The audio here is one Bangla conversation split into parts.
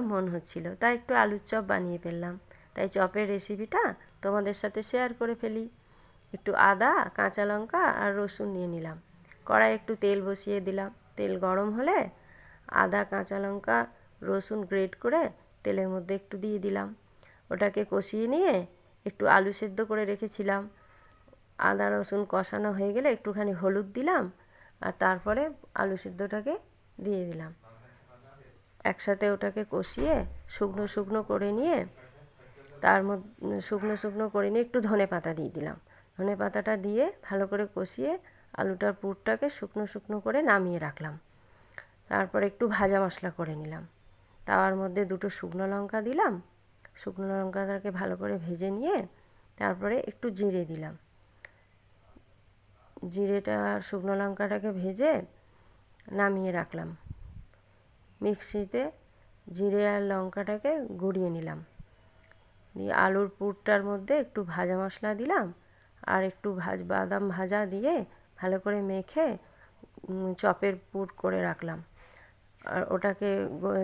মন হচ্ছিল। তাই একটু আলুর চপ বানিয়ে ফেললাম। তাই চপের রেসিপিটা তোমাদের সাথে শেয়ার করে ফেলি। একটু আদা, কাঁচা লঙ্কা আর রসুন নিয়ে নিলাম। কড়াই একটু তেল বসিয়ে দিলাম। তেল গরম হলে আদা, কাঁচা লঙ্কা, রসুন গ্রেট করে তেলের মধ্যে একটু দিয়ে দিলাম। ওটাকে কষিয়ে নিয়ে একটু আলু সেদ্ধ করে রেখেছিলাম। আদা, রসুন কষানো হয়ে গেলে একটুখানি হলুদ দিলাম আর তারপরে আলু সেদ্ধটাকে দিয়ে দিলাম। একসাথে ওটাকে কষিয়ে শুকনো শুকনো করে নিয়ে, তার মধ্যে শুকনো শুকনো করে নিয়ে একটু ধনে পাতা দিয়ে দিলাম। ধনে পাতাটা দিয়ে ভালো করে কষিয়ে আলুটার পুরটাকে শুকনো শুকনো করে নামিয়ে রাখলাম। তারপর একটু ভাজা মশলা করে নিলাম। তাওয়ার মধ্যে দুটো শুকনো লঙ্কা দিলাম। শুকনো লঙ্কাটাকে ভালো করে ভেজে নিয়ে তারপরে একটু জিরে দিলাম। জিরেটা আর শুকনো লঙ্কাটাকে ভেজে নামিয়ে রাখলাম। মিক্সিতে জিরে আর লঙ্কাটাকে গুঁড়িয়ে নিলাম। দিয়ে আলুর পুরটার মধ্যে একটু ভাজা মশলা দিলাম আর একটু ভাজ, বাদাম ভাজা দিয়ে ভালো করে মেখে চপের পুর করে রাখলাম। আর ওটাকে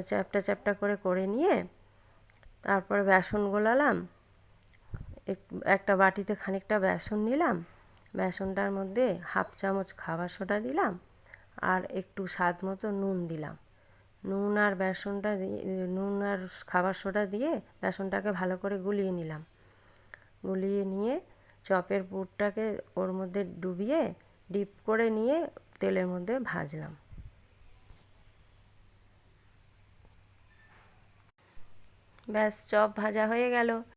চ্যাপটা চ্যাপটা করে করে নিয়ে তারপরে বেসন গোলালাম। একটা বাটিতে খানিকটা বেসন নিলাম। বেসনটার মধ্যে হাফ চামচ খাবার সোডা দিলাম আর একটু স্বাদ মতো নুন দিলাম। নুন আর বেসনটা দিয়ে নুন আর খাবার সোডা দিয়ে বেসনটাকে ভালো করে গুলিয়ে নিলাম। গুলিয়ে নিয়ে চপের পুরটাকে ওর মধ্যে ডুবিয়ে ডিপ করে নিয়ে তেলের মধ্যে ভাজলাম। ব্যাস, চপ ভাজা হয়ে গেল।